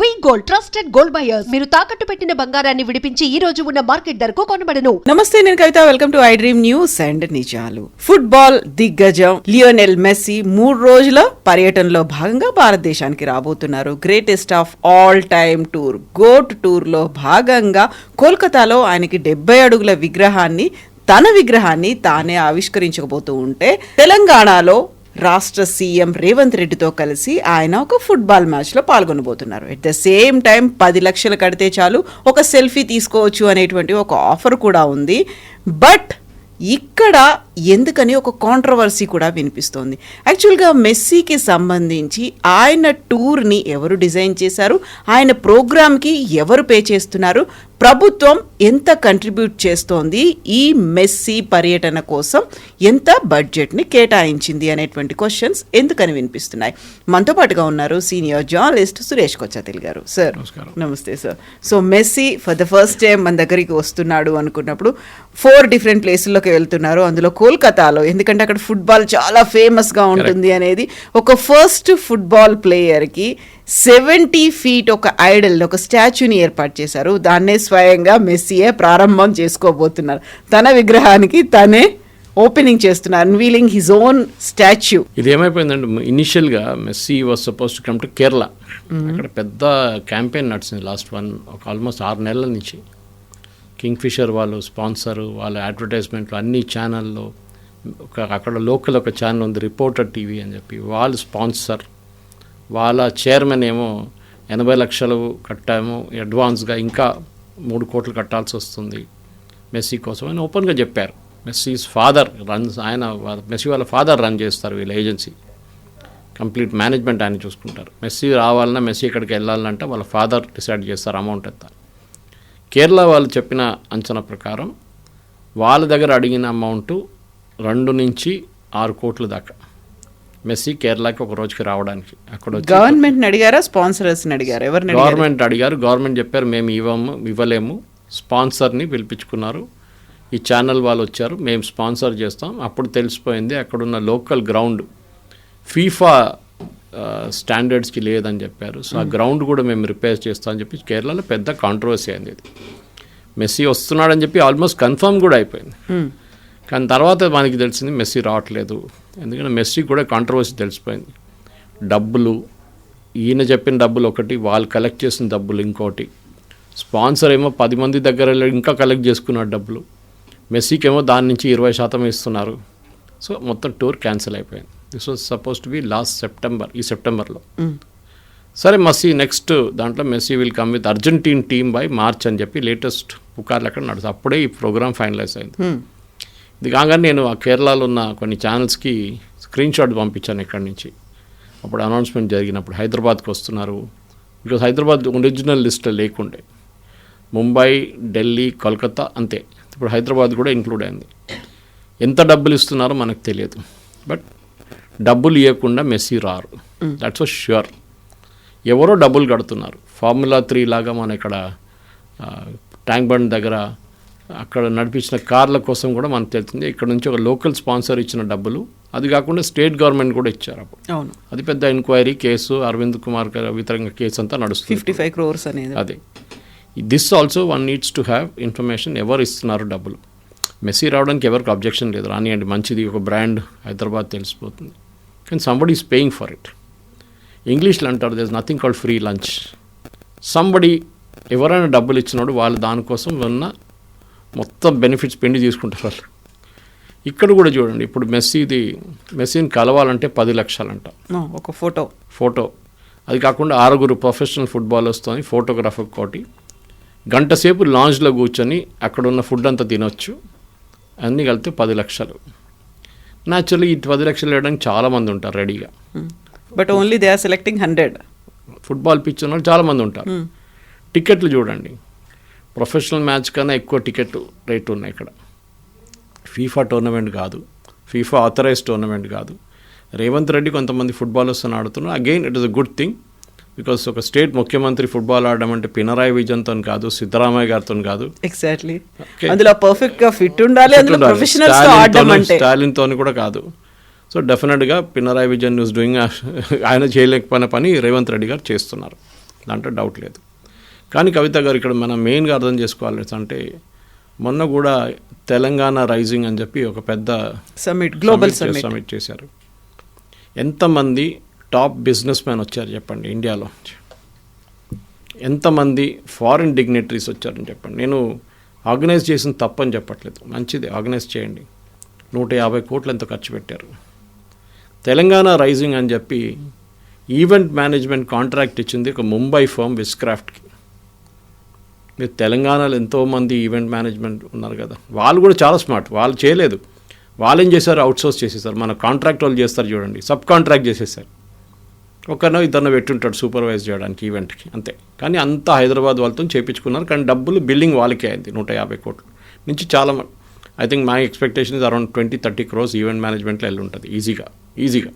We gold trusted gold buyers మీరు తాకట్టు పెట్టిన బంగారాన్ని విడిపించి ఈ రోజు ఉన్న మార్కెట్ ధరకు కొనబడను. నమస్తే నేను Kavitha. Welcome to I dream news and నిజాలు ఫుట్బాల్ దిగ్గజం లియోనెల్ మెస్సీ మూడు రోజుల పర్యటనలో భాగంగా భారతదేశానికి రాబోతున్నారు. Greatest of all time tour GOAT టూర్లో భాగంగా కోల్కతాలో ఆయనకి డెబ్బై అడుగుల విగ్రహాన్ని తన విగ్రహాన్ని తానే ఆవిష్కరించకపోతూ ఉంటే తెలంగాణలో రాష్ట్ర సీఎం రేవంత్ రెడ్డితో కలిసి ఆయన ఒక ఫుట్బాల్ మ్యాచ్లో పాల్గొనబోతున్నారు. ఎట్ ద సేమ్ టైం పది లక్షలు కడితే చాలు ఒక సెల్ఫీ తీసుకోవచ్చు అనేటువంటి ఒక ఆఫర్ కూడా ఉంది. బట్ ఇక్కడ ఎందుకని ఒక కాంట్రవర్సీ కూడా వినిపిస్తోంది. యాక్చువల్గా మెస్సీకి సంబంధించి ఆయన టూర్ని ఎవరు డిజైన్ చేశారు? ఆయన ప్రోగ్రామ్కి ఎవరు పే చేస్తున్నారు? ప్రభుత్వం ఎంత కంట్రిబ్యూట్ చేస్తోంది ఈ మెస్సీ పర్యటన కోసం ఎంత బడ్జెట్ని కేటాయించింది అనేటువంటి క్వశ్చన్స్ ఎందుకని వినిపిస్తున్నాయి? మనతో పాటుగా ఉన్నారు సీనియర్ జర్నలిస్ట్ సురేష్ కొచ్చాతిల్ గారు. సార్. నమస్తే sir so Messi for the first time మన దగ్గరికి వస్తున్నాడు అనుకున్నప్పుడు ఫోర్ డిఫరెంట్ ప్లేసుల్లోకి వెళ్తున్నారు. అందులో కోల్కతాలో ఎందుకంటే అక్కడ ఫుట్బాల్ చాలా ఫేమస్గా ఉంటుంది అనేది ఒక ఫస్ట్ ఫుట్బాల్ ప్లేయర్కి సెవెంటీ ఫీట్ ఒక ఐడల్ ఒక స్టాచ్యూని ఏర్పాటు చేశారు. దాన్నే స్వయంగా మెస్సీయే ప్రారంభం చేసుకోబోతున్నారు. తన విగ్రహానికి తనే ఓపెనింగ్ చేస్తున్నారు అన్వీలింగ్ హిజ్ ఓన్ స్టాచ్యూ ఇది ఏమైపోయిందంటే ఇనిషియల్గా Messi was suppose to come to Kerala అక్కడ పెద్ద క్యాంపెయిన్ నడిచింది లాస్ట్ వన్ ఒక ఆల్మోస్ట్ ఆరు నెలల నుంచి. కింగ్ ఫిషర్ వాళ్ళు స్పాన్సర్ వాళ్ళ అడ్వర్టైజ్మెంట్లు అన్ని ఛానల్లో ఒక అక్కడ లోకల్ ఒక ఛానల్ ఉంది రిపోర్టర్ టీవీ అని చెప్పి. వాళ్ళు స్పాన్సర్ వాళ్ళ చైర్మన్ ఏమో ఎనభై లక్షలు కట్టాము అడ్వాన్స్గా ఇంకా మూడు కోట్లు కట్టాల్సి వస్తుంది మెస్సీ కోసం అని ఓపెన్గా చెప్పారు. మెస్సీస్ ఫాదర్ రన్ ఆయన మెస్సీ వాళ్ళ ఫాదర్ రన్ చేస్తారు వీళ్ళ ఏజెన్సీ కంప్లీట్ మేనేజ్మెంట్ ఆయన చూసుకుంటారు. మెస్సీ రావాలన్నా మెస్సీ ఇక్కడికి వెళ్ళాలంటే వాళ్ళ ఫాదర్ డిసైడ్ చేస్తారు అమౌంట్ ఎంత. కేరళ వాళ్ళు చెప్పిన అంచనా ప్రకారం వాళ్ళ దగ్గర అడిగిన అమౌంట్ రెండు నుంచి ఆరు కోట్ల దాకా. మెస్సీ కేరళకి ఒక రోజుకి రావడానికి అక్కడ గవర్నమెంట్ అడిగారా? స్పాన్సర్స్ అడిగారా? ఎవరిని అడిగారు? గవర్నమెంట్ అడిగారు. గవర్నమెంట్ చెప్పారు మేము ఇవ్వము ఇవ్వలేము. స్పాన్సర్ని పిలిపించుకున్నారు. ఈ ఛానల్ వాళ్ళు వచ్చారు. మేము స్పాన్సర్ చేస్తాం. అప్పుడు తెలిసిపోయింది అక్కడున్న లోకల్ గ్రౌండ్ ఫీఫా స్టాండర్డ్స్కి లేదని చెప్పారు. సో ఆ గ్రౌండ్ కూడా మేము రిపేర్ చేస్తాం అని చెప్పి కేరళలో పెద్ద కాంట్రవర్సీ అయింది ఇది. మెస్సీ వస్తున్నాడని చెప్పి ఆల్మోస్ట్ కన్ఫర్మ్ కూడా అయిపోయింది. కానీ తర్వాత మనకి తెలిసింది మెస్సీ రావట్లేదు. ఎందుకంటే మెస్సీ కూడా కాంట్రవర్సీ తెలిసిపోయింది. డబ్బులు ఈయన చెప్పిన డబ్బులు ఒకటి వాళ్ళు కలెక్ట్ చేసిన డబ్బులు ఇంకోటి. స్పాన్సర్ ఏమో పది మంది దగ్గర ఇంకా కలెక్ట్ చేసుకున్నారు డబ్బులు. మెస్సీకి ఏమో దాని నుంచి ఇరవై శాతం ఇస్తున్నారు. సో మొత్తం టూర్ క్యాన్సిల్ అయిపోయింది. This was suppose to be last September ఈ సెప్టెంబర్లో సరే మెస్సీ నెక్స్ట్ దాంట్లో Messi will come with Argentine team by March అని చెప్పి లేటెస్ట్ పుకార్లు అక్కడ నడుస్తుంది అప్పుడే ఈ ప్రోగ్రామ్ ఫైనలైజ్ అయింది. ఇది కాగానే నేను ఆ కేరళలో ఉన్న కొన్ని ఛానల్స్కి స్క్రీన్ షాట్ పంపించాను ఇక్కడి నుంచి. అప్పుడు అనౌన్స్మెంట్ జరిగినప్పుడు హైదరాబాద్కి వస్తున్నారు. బికాజ్ హైదరాబాద్ ఒరిజినల్ లిస్ట్లో లేకుండే. ముంబై ఢిల్లీ కోల్కతా అంతే. ఇప్పుడు హైదరాబాద్ కూడా ఇంక్లూడ్ అయింది. ఎంత డబ్బులు ఇస్తున్నారో మనకు తెలియదు. బట్ డబ్బులు ఇవ్వకుండా మెస్సీ రారు. దట్స్ ఓ ష్యూర్ ఎవరో డబ్బులు కడుతున్నారు. ఫార్ములా త్రీ లాగా మన ఇక్కడ ట్యాంక్ బండ్ దగ్గర అక్కడ నడిపించిన కార్ల కోసం కూడా మనకు తెలుస్తుంది. ఇక్కడ నుంచి ఒక లోకల్ స్పాన్సర్ ఇచ్చిన డబ్బులు. అది కాకుండా స్టేట్ గవర్నమెంట్ కూడా ఇచ్చారు అప్పుడు. అవును. అది పెద్ద ఎంక్వైరీ కేసు అరవింద్ కుమార్ గారి వితరంగ కేసు అంతా నడుస్తుంది. ఫిఫ్టీ ఫైవ్ క్రోర్స్ అనేది. అదే. This also one needs to have information ఎవరు ఇస్తున్నారు డబ్బులు? మెస్సీ రావడానికి ఎవరికి అబ్జెక్షన్ లేదు. రానియండి మంచిది ఒక బ్రాండ్ హైదరాబాద్ తెలిసిపోతుంది. కానీ somebody is paying for it ఇంగ్లీష్లో అంటారు this nothing called free lunch somebody ఎవరైనా డబ్బులు ఇచ్చినోడు వాళ్ళు దానికోసం ఉన్న మొత్తం బెనిఫిట్స్ పిండి తీసుకుంటారు వాళ్ళు ఇక్కడ కూడా చూడండి ఇప్పుడు మెస్సీది మెస్సీని కలవాలంటే పది లక్షలంట. ఒక ఫోటో. ఫోటో. అది కాకుండా ఆరుగురు ప్రొఫెషనల్ ఫుట్బాలర్స్తో ఫోటోగ్రాఫర్ కోటి. గంట సేపు లాంజ్లో కూర్చొని అక్కడ ఉన్న ఫుడ్ అంతా తినొచ్చు. అన్నీ కలిపితే పది లక్షలు. న్యాచురల్లీ ఈ పది లక్షలు వేయడానికి చాలామంది ఉంటారు రెడీగా but only they are selecting hundred football pitch ఉన్న వాళ్ళు చాలామంది ఉంటారు. టికెట్లు చూడండి. ప్రొఫెషనల్ మ్యాచ్ కన్నా ఎక్కువ టికెట్ రేట్ ఉన్నాయి ఇక్కడ. ఫీఫా టోర్నమెంట్ కాదు. ఫీఫా ఆథరైజ్ టోర్నమెంట్ కాదు. రేవంత్ రెడ్డి కొంతమంది ఫుట్బాలర్స్ అని ఆడుతున్నారు. Again it is a good thing because ఒక స్టేట్ ముఖ్యమంత్రి ఫుట్బాల్ ఆడడం అంటే పినరాయి విజన్తో కాదు సిద్ధరామయ్య గారితో కాదు. ఎగ్జాక్ట్లీ. అందులో పర్ఫెక్ట్గా ఫిట్ ఉండాలి అందులో ప్రొఫెషనల్స్తో ఆడడం అంటే. స్టాలిన్తో కూడా కాదు. సో డెఫినెట్గా పినరాయి విజయన్ న్యూస్ డూయింగ్ ఆయన చేయలేకపోయిన పని రేవంత్ రెడ్డి గారు చేస్తున్నారు. దాంట్లో డౌట్ లేదు. కానీ కవిత గారు ఇక్కడ మనం మెయిన్గా అర్థం చేసుకోవాలి అంటే మొన్న కూడా తెలంగాణ రైజింగ్ అని చెప్పి ఒక పెద్ద సమ్మిట్ గ్లోబల్ సమ్మిట్ చేశారు. ఎంతమంది టాప్ బిజినెస్ మ్యాన్ వచ్చారు చెప్పండి ఇండియాలో? ఎంతమంది ఫారిన్ డిగ్నిటరీస్ వచ్చారని చెప్పండి. నేను ఆర్గనైజ్ చేసిన తప్పని చెప్పట్లేదు. మంచిది ఆర్గనైజ్ చేయండి. నూట యాభై కోట్లు ఎంత ఖర్చు పెట్టారు. తెలంగాణ రైజింగ్ అని చెప్పి ఈవెంట్ మేనేజ్మెంట్ కాంట్రాక్ట్ ఇచ్చింది ఒక ముంబై ఫర్మ్ విస్క్రాఫ్ట్కి. మీరు తెలంగాణలో ఎంతోమంది ఈవెంట్ మేనేజ్మెంట్ ఉన్నారు కదా వాళ్ళు కూడా చాలా స్మార్ట్ వాళ్ళు చేయలేదు. వాళ్ళు ఏం చేశారు? అవుట్సోర్స్ చేసేసారు మన కాంట్రాక్ట్ వాళ్ళు చేస్తారు చూడండి సబ్ కాంట్రాక్ట్ చేసేసారు ఒకరినో ఇద్దరినో పెట్టుంటాడు సూపర్వైజ్ చేయడానికి ఈవెంట్కి అంతే. కానీ అంతా హైదరాబాద్ వాళ్ళతో చేయించుకున్నారు కానీ డబ్బులు బిల్డింగ్ వాళ్ళకే అయింది నూట యాభై కోట్లు నుంచి చాలా I think my expectation is around twenty thirty crores event మేనేజ్మెంట్లో వెళ్ళి ఉంటుంది ఈజీగా ఈజీగా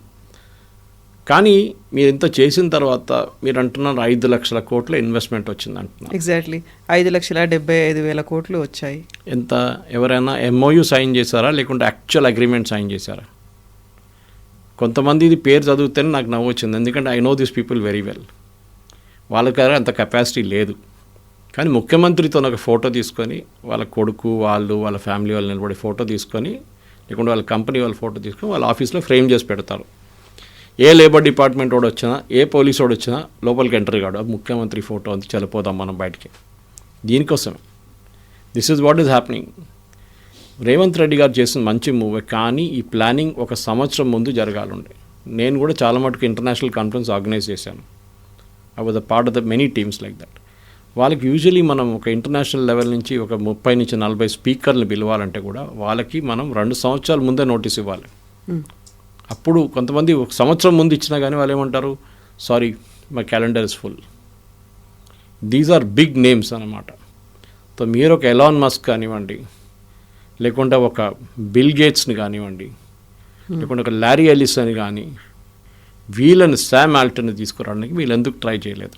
కానీ మీరు ఇంత చేసిన తర్వాత మీరు అంటున్నారు ఐదు లక్షల కోట్ల ఇన్వెస్ట్మెంట్ వచ్చింది అంటున్నారు. ఎగ్జాక్ట్లీ ఐదు లక్షల డెబ్బై ఐదు వేల కోట్లు వచ్చాయి. ఎంత? ఎవరైనా ఎంఓయూ సైన్ చేశారా? లేకుంటే యాక్చువల్ అగ్రిమెంట్ సైన్ చేశారా? కొంతమంది ఇది పేరు చదివితేనే నాకు నవ్వు వచ్చింది. ఎందుకంటే I know this people very well వాళ్ళకి అంత కెపాసిటీ లేదు. కానీ ముఖ్యమంత్రితో ఒక ఫోటో తీసుకొని వాళ్ళ కొడుకు వాళ్ళు వాళ్ళ ఫ్యామిలీ వాళ్ళు నిలబడి ఫోటో తీసుకొని లేకుంటే వాళ్ళ కంపెనీ వాళ్ళ ఫోటో తీసుకొని వాళ్ళ ఆఫీస్లో ఫ్రేమ్ చేసి పెడతారు. ఏ లేబర్ డిపార్ట్మెంట్ వాడు వచ్చినా ఏ పోలీస్ వాడు వచ్చినా లోపలికి ఎంటర్ కాడు. ముఖ్యమంత్రి ఫోటో అంతా చనిపోదాం మనం బయటికి. దీనికోసం this is what is happening Revanth Reddy గారు చేసిన మంచి మూవీ కానీ ఈ ప్లానింగ్ ఒక సంవత్సరం ముందు జరగాలండి. నేను కూడా చాలా మటుకు ఇంటర్నేషనల్ కాన్ఫరెన్స్ ఆర్గనైజ్ చేశాను. I was the part of the many teams like that వాళ్ళకి యూజువలీ మనం ఒక ఇంటర్నేషనల్ లెవెల్ నుంచి ఒక ముప్పై నుంచి నలభై స్పీకర్లు పిలవాలంటే కూడా వాళ్ళకి మనం రెండు సంవత్సరాల ముందే నోటీస్ ఇవ్వాలి. Hmm. అప్పుడు కొంతమంది ఒక సంవత్సరం ముందు ఇచ్చినా కానీ వాళ్ళు ఏమంటారు sorry my calendar is full these are big names అన్నమాట. సో మీరు ఒక ఎలాన్ మస్క్ కానివ్వండి లేకుంటే ఒక బిల్ గేట్స్ని కానివ్వండి లేకుంటే ఒక లారీ ఎలిస్ అని కానీ వీళ్ళని శామ్ ఆల్టర్ని తీసుకురావడానికి వీళ్ళు ఎందుకు ట్రై చేయలేదు?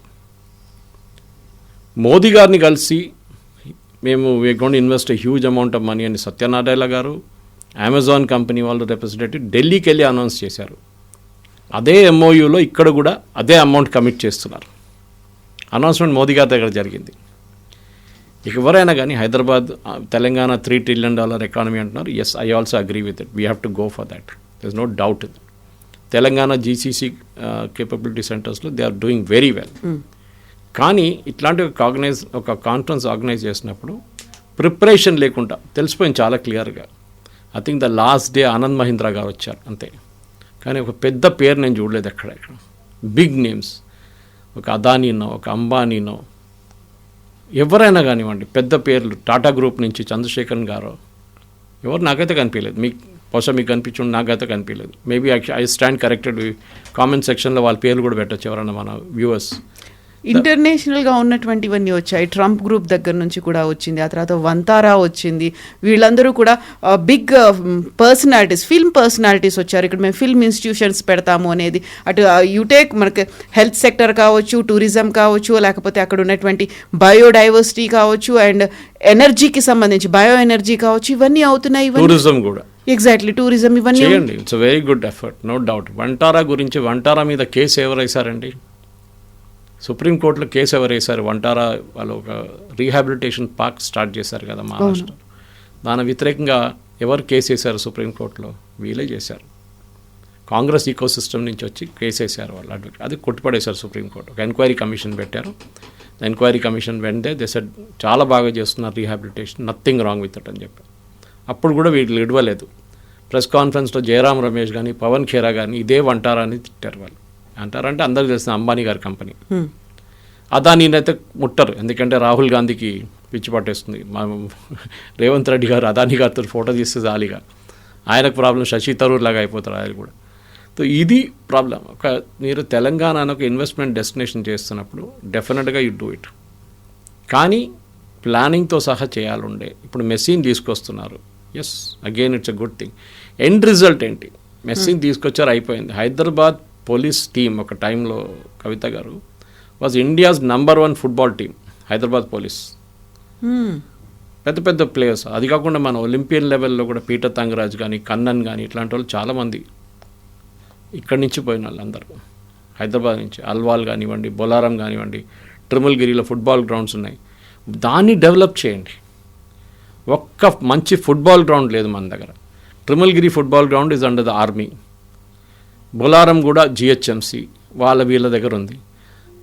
మోదీ గారిని కలిసి మేము we gonna invest huge amount of money అని సత్యనారాయణ గారు. అమెజాన్ కంపెనీ వాళ్ళు రిప్రజెంటేటివ్ ఢిల్లీకి వెళ్ళి అనౌన్స్ చేశారు. అదే ఎంఓయూలో ఇక్కడ కూడా అదే అమౌంట్ కమిట్ చేస్తున్నారు. అనౌన్స్మెంట్ మోదీ గారి దగ్గర జరిగింది. ఇక ఎవరైనా కానీ Hyderabad Telangana three trillion dollar economy అంటున్నారు. Yes I also agree with it we have to go for that there no doubt Telangana GCC capability సెంటర్స్లో they are doing very well కానీ ఇట్లాంటి ఒక ఆర్గనైజ్ ఒక కాన్ఫరెన్స్ ఆర్గనైజ్ చేసినప్పుడు preparation లేకుండా తెలిసిపోయింది చాలా క్లియర్గా I think the last day Anand Mahindra గారు వచ్చారు అంతే. కానీ ఒక పెద్ద పేరు నేను చూడలేదు ఎక్కడ ఇక్కడ బిగ్ నేమ్స్ ఒక అదానీనో ఒక అంబానీనో ఎవరైనా కానివ్వండి పెద్ద పేర్లు టాటా గ్రూప్ నుంచి చంద్రశేఖర్ గారు. ఎవరు నాకైతే కనిపించలేదు. మీకు బహుశా మీకు కనిపించండి నాకైతే కనిపించలేదు. Maybe I stand corrected comment సెక్షన్లో వాళ్ళ పేర్లు కూడా పెట్టచ్చు ఎవరైనా మన వ్యూవర్స్ ఇంటర్నేషనల్గా ఉన్నటువంటివన్నీ వచ్చాయి. ట్రంప్ గ్రూప్ దగ్గర నుంచి కూడా వచ్చింది. ఆ తర్వాత వంతారా వచ్చింది. వీళ్ళందరూ కూడా బిగ్ పర్సనాలిటీస్ ఫిల్మ్ పర్సనాలిటీస్ వచ్చారు. ఇక్కడ మేము ఫిల్మ్ ఇన్స్టిట్యూషన్స్ పెడతాము అనేది. అటు యుటేక్ మనకి హెల్త్ సెక్టర్ కావచ్చు టూరిజం కావచ్చు లేకపోతే అక్కడ ఉన్నటువంటి బయోడైవర్సిటీ కావచ్చు అండ్ ఎనర్జీకి సంబంధించి బయో ఎనర్జీ కావచ్చు ఇవన్నీ అవుతున్నాయి టూరిజం కూడా. ఎగ్జాక్ట్లీ టూరిజం ఇవన్నీ చేయండి. It's very good effort no doubt. Vantara గురించి వంటారా మీద కేసు ఎవరు వేశారండి? సుప్రీంకోర్టులో కేసు ఎవరు వేశారు వంటారా వాళ్ళు ఒక రీహాబిలిటేషన్ పార్క్ స్టార్ట్ చేశారు కదా మహారాష్ట్ర దాని వ్యతిరేకంగా ఎవరు కేసు వేశారు సుప్రీంకోర్టులో వీళ్ళే చేశారు. కాంగ్రెస్ ఈకో సిస్టమ్ నుంచి వచ్చి కేసు వేశారు వాళ్ళు అడ్వకేట్. అది కొట్టుపడేశారు సుప్రీంకోర్టు ఒక ఎంక్వైరీ కమిషన్ పెట్టారు. ఎంక్వైరీ కమిషన్ వెంటే దే సెడ్ చాలా బాగా చేస్తున్నారు rehabilitation. Nothing wrong with it అని చెప్పి అప్పుడు కూడా వీళ్ళు ఇడవలేదు. ప్రెస్ కాన్ఫరెన్స్లో జయరాం రమేష్ కానీ పవన్ ఖేరా కానీ ఇదే వంటారా అని తిట్టారు వాళ్ళు. అంటారంటే అందరికీ తెలిసిన అంబానీ గారి కంపెనీ. అదానీనైతే ముట్టరు. ఎందుకంటే రాహుల్ గాంధీకి పిచ్చి పట్టేస్తుంది. మా రేవంత్ రెడ్డి గారు అదానీ గారితో ఫోటో తీస్తే జాలీగా. ఆయనకు ప్రాబ్లం శశి తరూర్ లాగా అయిపోతారు ఆయన కూడా. సో ఇది ప్రాబ్లం. ఒక మీరు తెలంగాణ అని ఒక ఇన్వెస్ట్మెంట్ డెస్టినేషన్ చేస్తున్నప్పుడు డెఫినెట్గా యూ డూ ఇట్. కానీ ప్లానింగ్తో సహా చేయాలండే ఇప్పుడు మెస్సీని తీసుకొస్తున్నారు. Yes again it's a good thing. End result ఏంటి? మెస్సీని తీసుకొచ్చారు అయిపోయింది. హైదరాబాద్ పోలీస్ టీం ఒక టైంలో కవిత గారు was India's number one football team Hyderabad police. Hmm. పెద్ద పెద్ద ప్లేయర్స్ అది కాకుండా మన ఒలింపియన్ లెవెల్లో కూడా పీటర్ తంగరాజ్ కానీ కన్నన్ కానీ ఇట్లాంటి వాళ్ళు చాలామంది ఇక్కడి నుంచి పోయిన వాళ్ళందరూ. హైదరాబాద్ నుంచి అల్వాల్ కానివ్వండి బొలారం కానివ్వండి ట్రిమల్గిరిలో ఫుట్బాల్ గ్రౌండ్స్ ఉన్నాయి. దాన్ని డెవలప్ చేయండి. ఒక్క మంచి ఫుట్బాల్ గ్రౌండ్ లేదు మన దగ్గర. Trimulgherry football ground is under the army Bolarum కూడా జిహెచ్ఎంసి వాళ్ళ వీళ్ళ దగ్గర ఉంది.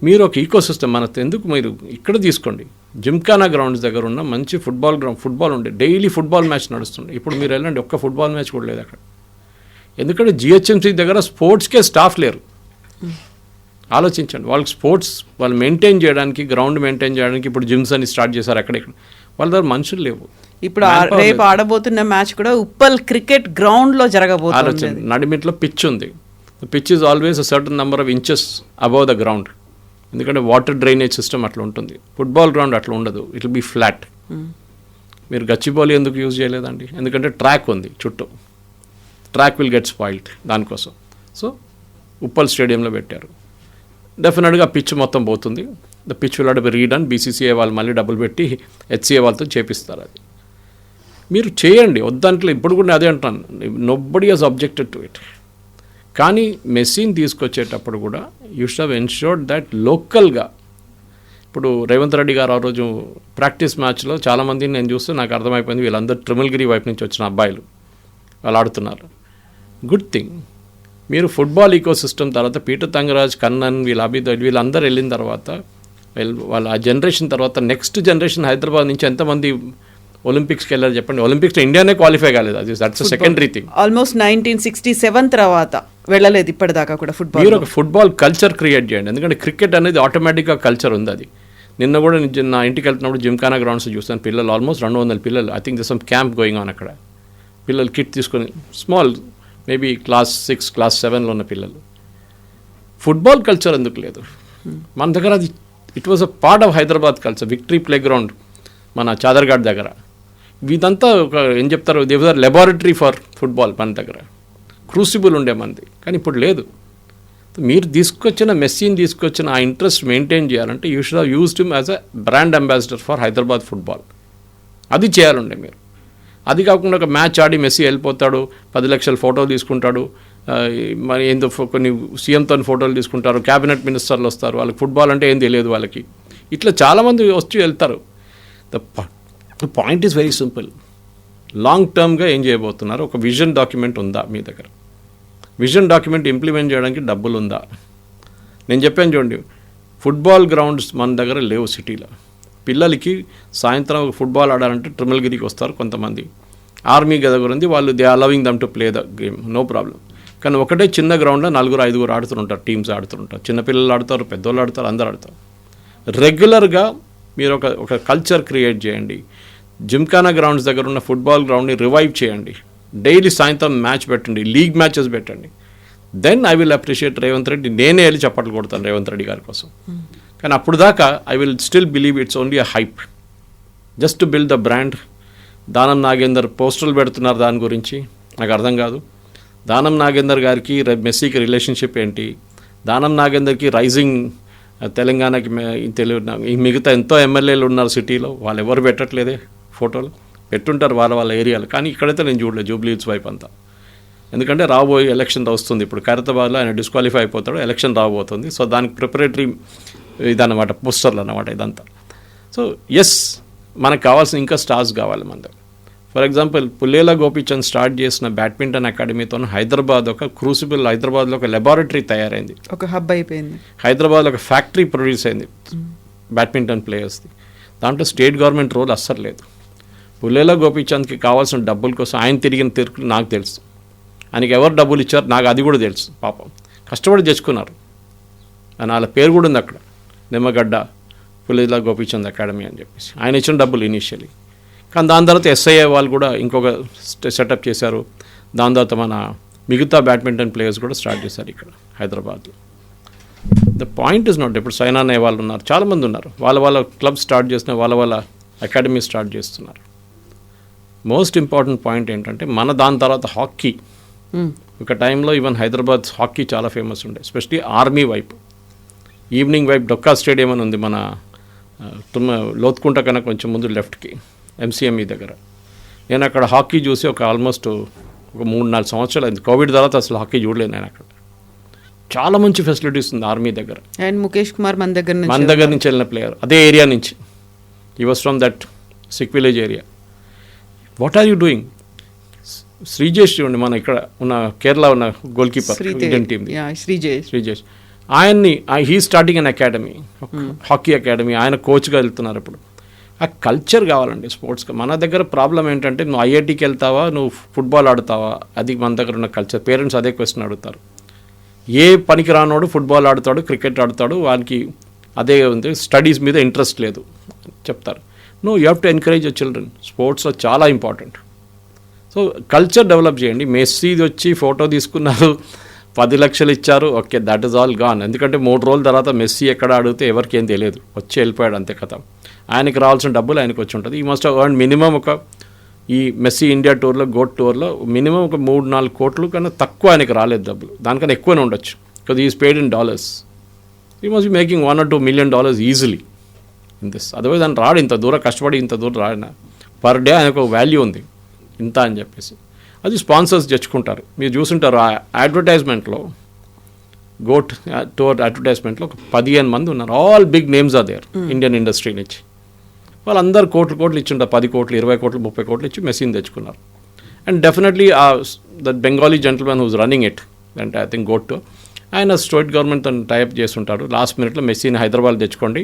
మీరు ఒక ఈకో సిస్టమ్ మన ఎందుకు మీరు ఇక్కడ తీసుకోండి? జిమ్ఖానా గ్రౌండ్స్ దగ్గర ఉన్న మంచి ఫుట్బాల్ గ్రౌండ్ ఫుట్బాల్ ఉండే డైలీ ఫుట్బాల్ మ్యాచ్ నడుస్తుంది. ఇప్పుడు మీరు వెళ్ళండి ఒక్క ఫుట్బాల్ మ్యాచ్ కూడా లేదు అక్కడ. ఎందుకంటే జిహెచ్ఎంసీ దగ్గర స్పోర్ట్స్కే స్టాఫ్ లేరు. ఆలోచించండి వాళ్ళకి స్పోర్ట్స్ వాళ్ళు మెయింటైన్ చేయడానికి గ్రౌండ్ మెయింటైన్ చేయడానికి ఇప్పుడు జిమ్స్ అని స్టార్ట్ చేశారు అక్కడెక్కడ వాళ్ళ దగ్గర మనుషులు లేవు. ఇప్పుడు రేపు. ఆడబోతున్న మ్యాచ్ కూడా ఉప్పల్ క్రికెట్ గ్రౌండ్లో జరగబోతుంది నడిమిట్లో పిచ్ ఉంది pitch is always a certain number of inches above the ground ఎందుకంటే వాటర్ డ్రైనేజ్ సిస్టమ్ అట్లా ఉంటుంది. ఫుట్బాల్ గ్రౌండ్ అట్లా ఉండదు. ఇట్ బీ ఫ్లాట్ మీరు గచ్చిబౌలి ఎందుకు యూజ్ చేయలేదండి? ఎందుకంటే ట్రాక్ ఉంది చుట్టూ. ట్రాక్ విల్ గెట్ స్పాయిల్డ్ దానికోసం. సో ఉప్పల్ స్టేడియంలో పెట్టారు. డెఫినెట్గా పిచ్ మొత్తం పోతుంది. The pitch will read redone BCCI వాళ్ళు మళ్ళీ డబ్బులు పెట్టి హెచ్సిఏ వాళ్ళతో చేపిస్తారు అది. మీరు చేయండి. వద్దంట్లో ఇప్పుడు కూడా అదే అంటాను nobody has objected to it కానీ మెస్సీని తీసుకొచ్చేటప్పుడు కూడా యూ షవ్ ఎన్ష్యూర్డ్ దట్ లోకల్గా ఇప్పుడు రేవంత్ రెడ్డి గారు ఆ రోజు ప్రాక్టీస్ మ్యాచ్లో చాలామందిని నేను చూస్తే నాకు అర్థమైపోయింది వీళ్ళందరూ ట్రిమల్గిరి వైపు నుంచి వచ్చిన అబ్బాయిలు. వాళ్ళు ఆడుతున్నారు. గుడ్ థింగ్ మీరు ఫుట్బాల్ ఈకో సిస్టమ్ తర్వాత పీటర్ తంగరాజ్ కన్నన్ వీళ్ళ అభిద్ వీళ్ళందరూ వెళ్ళిన తర్వాత వీళ్ళు- వాళ్ళ ఆ జనరేషన్ తర్వాత నెక్స్ట్ జనరేషన్ హైదరాబాద్ నుంచి ఎంతమంది ఒలింపిక్స్కి వెళ్ళారు చెప్పండి. ఒలింపిక్స్లో ఇండియానే క్వాలిఫై కాలేదు అది that's secondary thing almost nineteen sixty seven తర్వాత వెళ్ళలేదు ఇప్పటిదాకా కూడా ఫుట్బాల్ మీరు ఒక ఫుట్బాల్ కల్చర్ క్రియేట్ చేయండి. ఎందుకంటే క్రికెట్ అనేది ఆటోమేటిక్గా కల్చర్ ఉంది అది. నిన్న కూడా నేను నా ఇంటికి వెళ్తున్నప్పుడు జిమ్ఖానా గ్రౌండ్స్ చూస్తాను. పిల్లలు ఆల్మోస్ట్ రెండు వందల పిల్లలు. I think the some camp going on అక్కడ. పిల్లలు కిట్ తీసుకొని small maybe class six class సెవెన్లో ఉన్న పిల్లలు. ఫుట్బాల్ కల్చర్ ఎందుకు లేదు? మన దగ్గర అది it was a part of Hyderabad culture victory playground మన చాదర్ఘాట్ దగ్గర. ఇదంతా ఒక ఏం చెప్తారు దేవదార్ లెబారటరీ ఫర్ ఫుట్బాల్ మన దగ్గర. క్రూసిబుల్ ఉండే మనది కానీ ఇప్పుడు లేదు. మీరు తీసుకొచ్చిన మెస్సీని తీసుకొచ్చిన ఆ ఇంట్రెస్ట్ మెయింటైన్ చేయాలంటే you should have used him as a brand ambassador for Hyderabad football అది చేయాలండి మీరు. అది కాకుండా ఒక మ్యాచ్ ఆడి మెస్సీ వెళ్ళిపోతాడు పది లక్షల ఫోటోలు తీసుకుంటాడు మరి ఏందో కొన్ని సీఎంతో ఫోటోలు తీసుకుంటారు క్యాబినెట్ మినిస్టర్లు వస్తారు వాళ్ళకి ఫుట్బాల్ అంటే ఏం తెలియదు వాళ్ళకి. ఇట్లా చాలామంది వచ్చి వెళ్తారు. The point is very simple long టర్మ్గా ఏం చేయబోతున్నారు? ఒక విజన్ డాక్యుమెంట్ ఉందా మీ దగ్గర? విజన్ డాక్యుమెంట్ ఇంప్లిమెంట్ చేయడానికి డబ్బులు ఉందా? నేను చెప్పాను చూడండి ఫుట్బాల్ గ్రౌండ్స్ మన దగ్గర లేవు సిటీలో. పిల్లలకి సాయంత్రం ఒక ఫుట్బాల్ ఆడాలంటే ట్రిమల్గిరికి వస్తారు కొంతమంది. ఆర్మీ దగ్గర ఉంది వాళ్ళు they allowing them to play the game no problem కానీ ఒకటే చిన్న గ్రౌండ్లో నలుగురు ఐదుగురు ఆడుతుంటారు టీమ్స్ ఆడుతుంటారు చిన్నపిల్లలు ఆడతారు పెద్దోళ్ళు ఆడతారు అందరు ఆడతారు. రెగ్యులర్గా మీరు ఒక ఒక కల్చర్ క్రియేట్ చేయండి. జిమ్ఖానా గ్రౌండ్స్ దగ్గర ఉన్న ఫుట్బాల్ గ్రౌండ్ని రివైవ్ చేయండి. డైలీ సాయంత్రం మ్యాచ్ పెట్టండి. లీగ్ మ్యాచెస్ పెట్టండి. Then I will appreciate Revanth Reddy. నేనే వెళ్ళి చప్పట్లు కొడతాను రేవంత్ రెడ్డి గారి కోసం. కానీ అప్పుడు దాకా I will still believe it's only a hype just to build the brand Danam Nagender పోస్టర్లు పెడుతున్నారు దాని గురించి. నాకు అర్థం కాదు. దానం నాగేందర్ గారికి మెస్సీకి రిలేషన్షిప్ ఏంటి? దానం నాగేందర్కి రైజింగ్ uh, తెలంగాణకి తెలియ మిగతా ఎంతో ఎమ్మెల్యేలు ఉన్నారు సిటీలో. వాళ్ళు ఎవరు పెట్టట్లేదే? ఫోటోలు పెట్టుంటారు వాళ్ళ వాళ్ళ ఏరియాలో. కానీ ఇక్కడైతే నేను చూడలేదు జూబ్లీ హిల్స్ వైపు అంతా. ఎందుకంటే రాబోయే ఎలక్షన్ వస్తుంది. ఇప్పుడు ఖైరతాబాద్లో ఆయన డిస్క్వాలిఫై అయిపోతాడు ఎలక్షన్ రాబోతుంది. సో దానికి ప్రిపరేటరీ ఇదన్నమాట పోస్టర్లు అన్నమాట ఇదంతా. సో ఎస్ మనకు కావాల్సిన ఇంకా స్టార్స్ కావాలి మన దగ్గర. For example Pullela Gopichand start చేసిన బ్యాడ్మింటన్ అకాడమీతో హైదరాబాద్ ఒక క్రూసిబుల్ హైదరాబాద్లో ఒక లెబారెటరీ తయారైంది. ఒక హబ్ అయిపోయింది. హైదరాబాద్లో ఒక ఫ్యాక్టరీ ప్రొడ్యూస్ అయింది. బ్యాడ్మింటన్ ప్లేయర్స్ది దాంట్లో స్టేట్ గవర్నమెంట్ రోల్ అస్సలు లేదు. పుల్లేల గోపీచంద్కి కావాల్సిన డబ్బుల కోసం ఆయన తిరిగిన తిరుగు నాకు తెలుసు. ఆయనకి ఎవరు డబ్బులు ఇచ్చారు నాకు అది కూడా తెలుసు. పాపం. కష్టపడి తెచ్చుకున్నారు. అని వాళ్ళ పేరు కూడా ఉంది అక్కడ. నిమ్మగడ్డ పుల్లేల గోపీచంద్ అకాడమీ అని చెప్పేసి. ఆయన ఇచ్చిన డబ్బులు ఇనీషియలీ కానీ దాని తర్వాత ఎస్ఐఏ వాళ్ళు కూడా ఇంకొక సెటప్ చేశారు. దాని తర్వాత మన మిగతా బ్యాడ్మింటన్ ప్లేయర్స్ కూడా స్టార్ట్ చేశారు ఇక్కడ హైదరాబాద్లో. ద పాయింట్ ఇస్ నాట్ ఇప్పుడు సైనా అనే వాళ్ళు ఉన్నారు. చాలామంది ఉన్నారు. వాళ్ళ వాళ్ళ క్లబ్ స్టార్ట్ చేసిన వాళ్ళ వాళ్ళ అకాడమీ స్టార్ట్ చేస్తున్నారు. మోస్ట్ ఇంపార్టెంట్ పాయింట్ ఏంటంటే మన దాని తర్వాత హాకీ. ఒక టైంలో ఈవెన్ హైదరాబాద్ హాకీ చాలా ఫేమస్ ఉండే ఎస్పెషలీ ఆర్మీ వైపు. ఈవినింగ్ వైపు డొక్కా స్టేడియం అని ఉంది మన తుమ్మ లోతుకుంట కన్నా కొంచెం ముందు లెఫ్ట్కి ఎంసీఎంఈ దగ్గర. నేను అక్కడ హాకీ చూసి ఒక ఆల్మోస్ట్ ఒక మూడు నాలుగు సంవత్సరాలు అయింది. కోవిడ్ తర్వాత అసలు హాకీ చూడలేదు నేను అక్కడ. చాలా మంచి ఫెసిలిటీస్ ఉంది ఆర్మీ దగ్గర. అండ్ ముఖేష్ కుమార్ మన దగ్గర మన దగ్గర నుంచి వెళ్ళిన ప్లేయర్ అదే ఏరియా నుంచి. He was from that Sikh village area what are you doing Sreejesh చూడండి మన ఇక్కడ ఉన్న కేరళ ఉన్న goal keeper Indian team Sreejesh Sreejesh ఆయన్ని he starting an academy hockey academy ఆయన కోచ్గా వెళ్తున్నారు ఇప్పుడు. ఆ కల్చర్ కావాలండి స్పోర్ట్స్కి మన దగ్గర ప్రాబ్లం ఏంటంటే నువ్వు ఐఐటికి వెళ్తావా? నువ్వు ఫుట్బాల్ ఆడుతావా? అది మన దగ్గర ఉన్న కల్చర్ పేరెంట్స్ అదే క్వశ్చన్ అడుగుతారు. ఏ పనికి రానోడు ఫుట్బాల్ ఆడుతాడు క్రికెట్ ఆడుతాడు వానికి అదే ఉంది స్టడీస్ మీద ఇంట్రెస్ట్ లేదు చెప్తారు. No you have to encourage your children స్పోర్ట్స్లో చాలా ఇంపార్టెంట్ సో కల్చర్ డెవలప్ చేయండి. మెస్సీది వచ్చి ఫోటో తీసుకున్నారు పది లక్షలు ఇచ్చారు. Okay that is all gone ఎందుకంటే మూడు రోజుల తర్వాత మెస్సీ ఎక్కడ అడిగితే ఎవరికి ఏం తెలియదు. వచ్చి వెళ్ళిపోయాడు అంతే కథ. ఆయనకి రావాల్సిన డబ్బులు ఆయనకు వచ్చి ఉంటుంది. ఈ మస్ట్ అర్న్ మినిమం ఒక ఈ మెస్సీ ఇండియా టూర్లో గోట్ టూర్లో మినిమం ఒక మూడు నాలుగు కోట్లు కన్నా తక్కువ ఆయనకి రాలేదు డబ్బులు. దానికన్నా ఎక్కువనే ఉండొచ్చు. Because he's paid in dollars he must be making one or two million dollars easily this otherwise ఆయన రాడు ఇంత దూరం కష్టపడి ఇంత దూరం రాడిన. పర్ డే ఆయనకు ఒక వాల్యూ ఉంది. ఇంత అని చెప్పేసి. అది స్పాన్సర్స్ తెచ్చుకుంటారు. మీరు చూసుంటారు ఆ అడ్వర్టైజ్మెంట్లో గోట్ టూర్ అడ్వర్టైజ్మెంట్లో ఒక పదిహేను మంది ఉన్నారు. All big names are there Indian industry నుంచి. వాళ్ళందరూ కోట్లు కోట్లు ఇచ్చింటారు పది కోట్లు ఇరవై కోట్లు ముప్పై కోట్లు ఇచ్చి మెషిన్ తెచ్చుకున్నారు. And definitely uh that Bengali gentlemen who's running it అంటే ఐ థింక్ గోట్ ఆయన స్టేట్ గవర్నమెంట్ తను టైప్ చేస్తుంటారు లాస్ట్ మినిట్లో మెస్సీని హైదరాబాద్ తెచ్చుకోండి.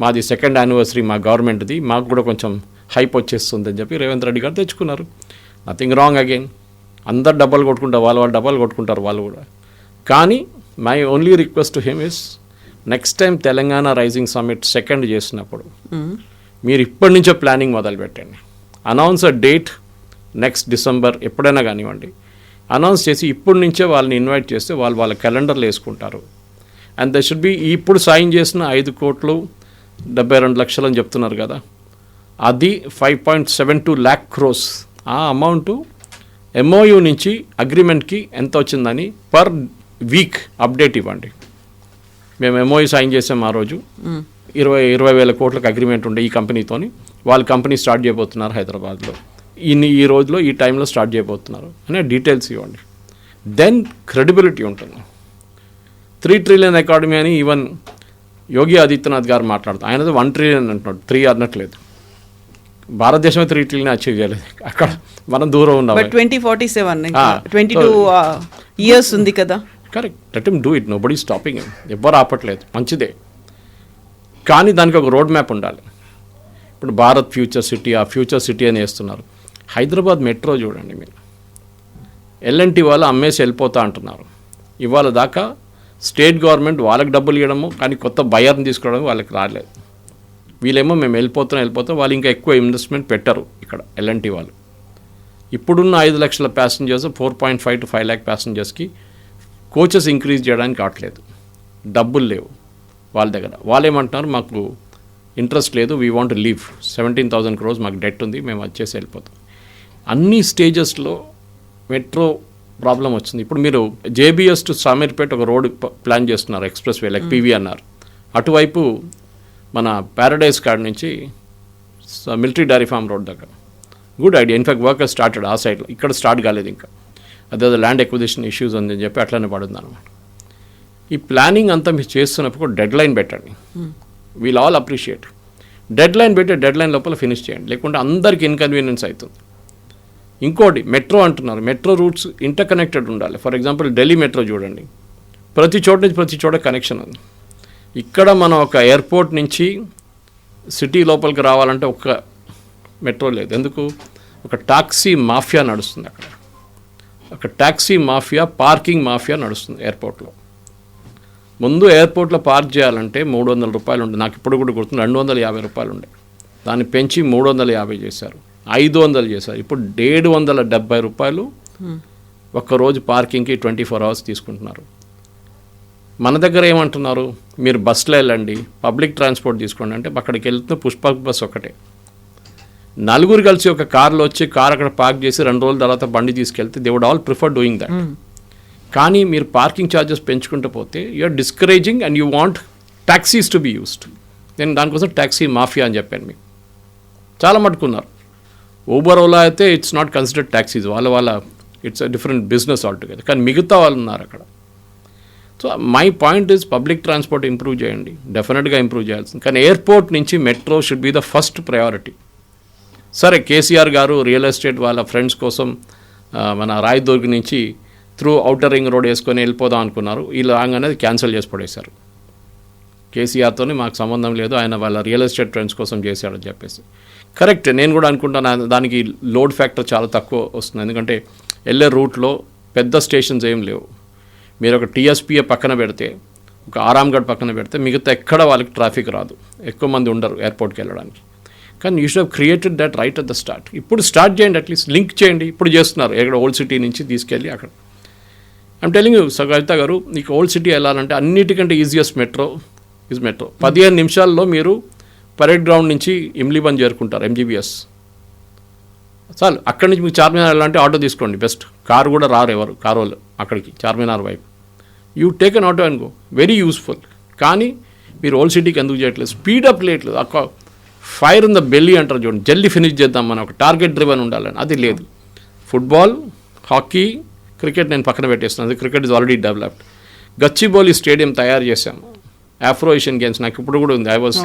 మాది సెకండ్ యానివర్సరీ మా గవర్నమెంట్ది. మాకు కూడా కొంచెం హైప్ వచ్చేస్తుంది అని చెప్పి రేవంత్ రెడ్డి గారు తెచ్చుకున్నారు. నథింగ్ రాంగ్ అగైన్ అందరు డబ్బాలు కొట్టుకుంటారు. వాళ్ళు వాళ్ళు డబ్బాలు కొట్టుకుంటారు వాళ్ళు కూడా. కానీ my only request to him is next time Telangana rising summit second చేసినప్పుడు మీరు ఇప్పటి నుంచో ప్లానింగ్ మొదలు పెట్టండి announce a date next December ఎప్పుడైనా కానివ్వండి. అనౌన్స్ చేసి ఇప్పటి నుంచే వాళ్ళని ఇన్వైట్ చేస్తే వాళ్ళు వాళ్ళ క్యాలెండర్లు వేసుకుంటారు. అండ్ ద షుడ్ బి ఇప్పుడు సాయం చేసిన ఐదు కోట్లు డెబ్బై రెండు లక్షలు అని చెప్తున్నారు కదా. అది five point seven two lakh crores uh amount MOU నుంచి అగ్రిమెంట్కి ఎంత వచ్చిందని పర్ వీక్ అప్డేట్ ఇవ్వండి. మేము ఎంఓయూ సైన్ చేసాం ఆ రోజు. ఇరవై ఇరవై వేల కోట్లకు అగ్రిమెంట్ ఉండే ఈ కంపెనీతోని వాళ్ళు కంపెనీ స్టార్ట్ చేయబోతున్నారు హైదరాబాద్లో. ఇన్ని ఈ రోజులో ఈ టైంలో స్టార్ట్ చేయబోతున్నారు అనే డీటెయిల్స్ ఇవ్వండి. దెన్ క్రెడిబిలిటీ ఉంటుంది. త్రీ ట్రిలియన్ అకాడమీ అని ఈవెన్ యోగి ఆదిత్యనాథ్ గారు మాట్లాడుతారు ఆయనది వన్ ట్రిలియన్ అంటున్నాడు. త్రీ అనట్లేదు. భారతదేశమే త్రీ ట్రిలియన్ అచీవ్ చేయలేదు. అక్కడ మనం దూరం ఉన్నాం. Twenty forty seven twenty two years ఉంది కదా. Correct let him do it nobody stopping ఎవ్వరు ఆపట్లేదు. మంచిదే. కానీ దానికి ఒక రోడ్ మ్యాప్ ఉండాలి. ఇప్పుడు భారత్ ఫ్యూచర్ సిటీ ఆ ఫ్యూచర్ సిటీ అని వేస్తున్నారు. హైదరాబాద్ మెట్రో చూడండి మీరు. ఎల్ఎన్టీ వాళ్ళు అమ్మేసి వెళ్ళిపోతా అంటున్నారు. ఇవాళ దాకా స్టేట్ గవర్నమెంట్ వాళ్ళకి డబ్బులు ఇవ్వడము కానీ కొత్త బయర్ని తీసుకోవడం వాళ్ళకి రాలేదు. వీళ్ళేమో మేము వెళ్ళిపోతున్నాం వెళ్ళిపోతాం వాళ్ళు ఇంకా ఎక్కువ ఇన్వెస్ట్మెంట్ పెట్టరు ఇక్కడ ఎల్ఎన్టీ వాళ్ళు. ఇప్పుడున్న ఐదు లక్షల passengers four point five to five lakh ప్యాసింజర్స్కి coaches increase చేయడానికి కావట్లేదు డబ్బులు లేవు వాళ్ళ దగ్గర. వాళ్ళు ఏమంటున్నారు మాకు ఇంట్రెస్ట్ లేదు we want leave seventeen thousand crores మాకు డెట్ ఉంది మేము వచ్చేసి వెళ్ళిపోతాం. అన్ని స్టేజెస్లో మెట్రో ప్రాబ్లం వచ్చింది. ఇప్పుడు మీరు జేబీఎస్ టు సామీర్పేట ఒక రోడ్ ప్లాన్ చేస్తున్నారు ఎక్స్ప్రెస్ వే లైక్ పీవీ అన్నారు. అటువైపు మన ప్యారడైజ్ కార్డ్ నుంచి మిలిటరీ డైరీ ఫామ్ రోడ్ దగ్గర. Good idea. In fact work started ఆ సైడ్లో. ఇక్కడ స్టార్ట్ కాలేదు ఇంకా. అదే ల్యాండ్ ఎక్విజిషన్ ఇష్యూస్ ఉందని చెప్పి అట్లనే పడుతుంది అనమాట ఈ ప్లానింగ్ అంతా మీరు చేస్తున్నప్పుడు డెడ్ లైన్ పెట్టండి. We'll all appreciate deadline పెట్టి డెడ్ లైన్ లోపల ఫినిష్ చేయండి. లేకుంటే అందరికి ఇన్కన్వీనియన్స్ అవుతుంది ఇంకోటి మెట్రో అంటున్నారు. మెట్రో రూట్స్ ఇంటర్ కనెక్టెడ్ ఉండాలి. ఫర్ ఎగ్జాంపుల్ ఢిల్లీ మెట్రో చూడండి. ప్రతి చోట నుంచి ప్రతి చోట కనెక్షన్ ఉంది. ఇక్కడ మనం ఒక ఎయిర్పోర్ట్ నుంచి సిటీ లోపలికి రావాలంటే ఒక్క మెట్రో లేదు. ఎందుకు? ఒక టాక్సీ మాఫియా నడుస్తుంది అక్కడ. ఒక టాక్సీ మాఫియా పార్కింగ్ మాఫియా నడుస్తుంది ఎయిర్పోర్ట్లో ముందు ఎయిర్పోర్ట్లో పార్క్ చేయాలంటే మూడు వందల రూపాయలు ఉండే. నాకు ఇప్పుడు కూడా గుర్తుంది రెండు వందల యాభై రూపాయలు ఉండే. దాన్ని పెంచి మూడు వందల యాభై చేశారు. ఐదు వందలు చేశారు. ఇప్పుడు ఏడు వందల డెబ్బై రూపాయలు ఒక్కరోజు పార్కింగ్కి ట్వంటీ ఫోర్ అవర్స్ తీసుకుంటున్నారు. మన దగ్గర ఏమంటున్నారు? మీరు బస్సులో వెళ్ళండి పబ్లిక్ ట్రాన్స్పోర్ట్ తీసుకోండి అంటే అక్కడికి వెళ్తున్న పుష్ప బస్ ఒకటే. నలుగురు కలిసి ఒక కార్లో వచ్చి కార్ అక్కడ పార్క్ చేసి రెండు రోజుల తర్వాత బండి తీసుకెళ్తే they would all prefer doing that కానీ మీరు పార్కింగ్ ఛార్జెస్ పెంచుకుంటూ పోతే you're discouraging and you want taxis to be used నేను దానికోసం ట్యాక్సీ మాఫియా అని చెప్పాను మీకు. చాలా మట్టుకున్నారు ఊబర్ ఓలా అయితే ఇట్స్ నాట్ కన్సిడర్డ్ ట్యాక్సీస్ వాళ్ళ వాళ్ళ ఇట్స్ డిఫరెంట్ బిజినెస్ ఆల్టుగెదర్ కానీ మిగతా వాళ్ళు ఉన్నారు అక్కడ. So my point is public transport improve చేయండి. డెఫినెట్గా ఇంప్రూవ్ చేయాల్సింది. కానీ ఎయిర్పోర్ట్ నుంచి metro should be the first priority సరే కేసీఆర్ గారు రియల్ ఎస్టేట్ వాళ్ళ ఫ్రెండ్స్ కోసం మన రాయదుర్గ్ నుంచి త్రూ అవుటర్ రింగ్ రోడ్ వేసుకొని వెళ్ళిపోదాం అనుకున్నారు. ఈ లాంగ్ అనేది క్యాన్సిల్ చేసి పడేశారు. కేసీఆర్తోని మాకు సంబంధం లేదు ఆయన వాళ్ళ రియల్ ఎస్టేట్ ట్రెండ్స్ కోసం చేశాడని చెప్పేసి. కరెక్ట్ నేను కూడా అనుకుంటాను దానికి లోడ్ ఫ్యాక్టర్ చాలా తక్కువ వస్తుంది. ఎందుకంటే వెళ్ళే రూట్లో పెద్ద స్టేషన్స్ ఏం లేవు. మీరు ఒక టీఎస్పీఏ పక్కన పెడితే ఒక ఆరాంగఢ్ పక్కన పెడితే మిగతా ఎక్కడ వాళ్ళకి ట్రాఫిక్ రాదు. ఎక్కువ మంది ఉండరు ఎయిర్పోర్ట్కి వెళ్ళడానికి. కానీ you should created that right at the start ఇప్పుడు స్టార్ట్ చేయండి అట్లీస్ట్ లింక్ చేయండి. ఇప్పుడు చేస్తున్నారు ఎక్కడ ఓల్డ్ సిటీ నుంచి తీసుకెళ్ళి అక్కడ. ఐమ్ టెలింగ్ యూ సగవిత గారు నీకు ఓల్డ్ సిటీ వెళ్ళాలంటే అన్నిటికంటే ఈజియెస్ట్ మెట్రో ఇస్ మెట్రో పదిహేను నిమిషాల్లో మీరు పరేడ్ గ్రౌండ్ నుంచి ఇమ్లీబన్ చేరుకుంటారు ఎంజీబీఎస్ చాలు అక్కడి నుంచి మీకు చార్మినార్ వెళ్ళాలంటే ఆటో తీసుకోండి బెస్ట్. కారు కూడా రారు ఎవరు కారు వాళ్ళు అక్కడికి చార్మినార్ వైపు. You take an auto and go very useful కానీ మీరు ఓల్డ్ సిటీకి ఎందుకు చేయట్లేదు? స్పీడప్ లేయట్లేదు అక్క ఫైర్ ఇన్ ద బెల్లీ అంటారు చూడండి. జల్లీ ఫినిష్ చేద్దాం మనం ఒక టార్గెట్ డ్రివన్ ఉండాలని. అది లేదు. ఫుట్బాల్ హాకీ క్రికెట్ నేను పక్కన పెట్టేస్తున్నాను cricket is already developed Gachibowli stadium తయారు చేశాము. ఆఫ్రో ఏషియన్ గేమ్స్ నాకు ఇప్పుడు కూడా ఉంది. ఐ వాజ్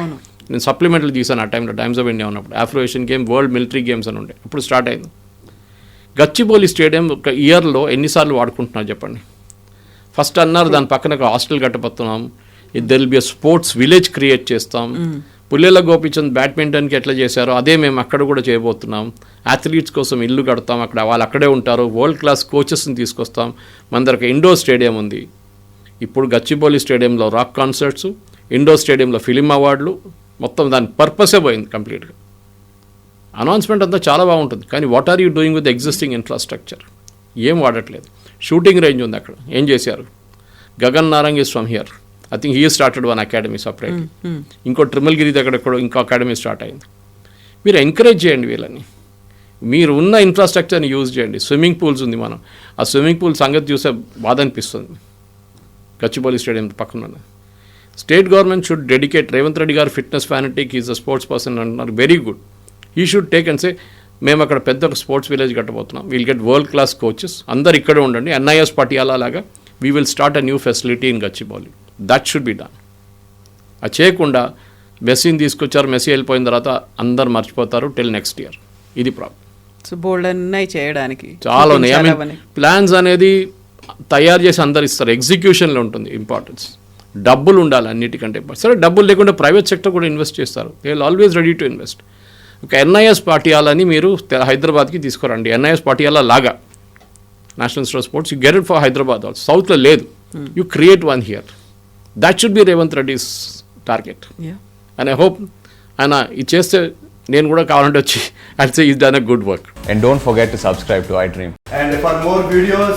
నేను సప్లిమెంట్లు తీసాను ఆ టైంలో టైమ్స్ ఆఫ్ ఇండియా ఉన్నప్పుడు. Afro Asian game world military games అని ఉండే. అప్పుడు స్టార్ట్ అయింది. గచ్చిబౌలి స్టేడియం ఒక ఇయర్లో ఎన్నిసార్లు వాడుకుంటున్నారు చెప్పండి? ఫస్ట్ అన్నారు దాని పక్కన ఒక hostel కట్టబోతున్నాం. There will be sports village create చేస్తాం. పుల్లెల గోపిచంద్ బ్యాడ్మింటన్కి ఎట్లా చేశారో అదే మేము అక్కడ కూడా చేయబోతున్నాం. అథ్లీట్స్ కోసం ఇల్లు కడతాం. అక్కడ వాళ్ళు అక్కడే ఉంటారు. వరల్డ్ క్లాస్ కోచెస్ని తీసుకొస్తాం. మన దగ్గర ఒక ఇండోర్ స్టేడియం ఉంది. ఇప్పుడు గచ్చిబౌలి స్టేడియంలో రాక్ కాన్సర్ట్స్ ఇండోర్ స్టేడియంలో ఫిలిం అవార్డులు మొత్తం దాని పర్పసే పోయింది కంప్లీట్గా. అనౌన్స్మెంట్ అంతా చాలా బాగుంటుంది కానీ what are you doing with existing infrastructure ఏం వాడట్లేదు. షూటింగ్ రేంజ్ ఉంది అక్కడ. ఏం చేశారు? Gagan Narang is from here. I think he started one academy separate ఇంకో ట్రిమల్గిరి దగ్గర ఎక్కడో ఇంకో అకాడమీ స్టార్ట్ అయింది. మీరు ఎంకరేజ్ చేయండి వీళ్ళని. మీరు ఉన్న ఇన్ఫ్రాస్ట్రక్చర్ని యూజ్ చేయండి. స్విమ్మింగ్ పూల్స్ ఉంది మనం. ఆ స్విమ్మింగ్ పూల్ సంగతి చూస్తే బాధ అనిపిస్తుంది. గచ్చిబౌలి స్టేడియం పక్కన state government should dedicate Revanth Reddy garu fitness fanatic is a sports person అంటున్నారు. Very good he should take and say మేము అక్కడ పెద్ద sports village కట్టబోతున్నాం. We'll get world class coaches అందరు ఇక్కడే ఉండండి. ఎన్ఐఎస్ పటియాలా లాగా we will start a new facility in Gachibowli. That should be done అది చేయకుండా మెస్సీని తీసుకొచ్చారు. మెస్సీ వెళ్ళిపోయిన తర్వాత అందరు మర్చిపోతారు టిల్ నెక్స్ట్ ఇయర్ ఇది ప్రాబ్లం సో బోల్డ్ ఉన్నాయి చేయడానికి చాలా ఉన్నాయి. ప్లాన్స్ అనేది తయారు చేసి అందరు ఇస్తారు. ఎగ్జిక్యూషన్లో ఉంటుంది ఇంపార్టెన్స్ డబ్బులు ఉండాలి అన్నిటికంటే సరే డబ్బులు లేకుండా ప్రైవేట్ సెక్టర్ కూడా ఇన్వెస్ట్ చేస్తారు. They will always ready to invest ఒక ఎన్ఐఎస్ పాటియాలని మీరు హైదరాబాద్కి తీసుకురండి. ఎన్ఐఎస్ పాటియాలా లాగా. National institute of sports you get it for Hyderabad also సౌత్లో లేదు. You create one here that should be Revanth Reddy's target Yeah. And I hope ఆయన ఇది చేస్తే నేను కూడా కావాలంటే వచ్చి and say he's done a good work And don't forget to subscribe to iDream. And for more videos,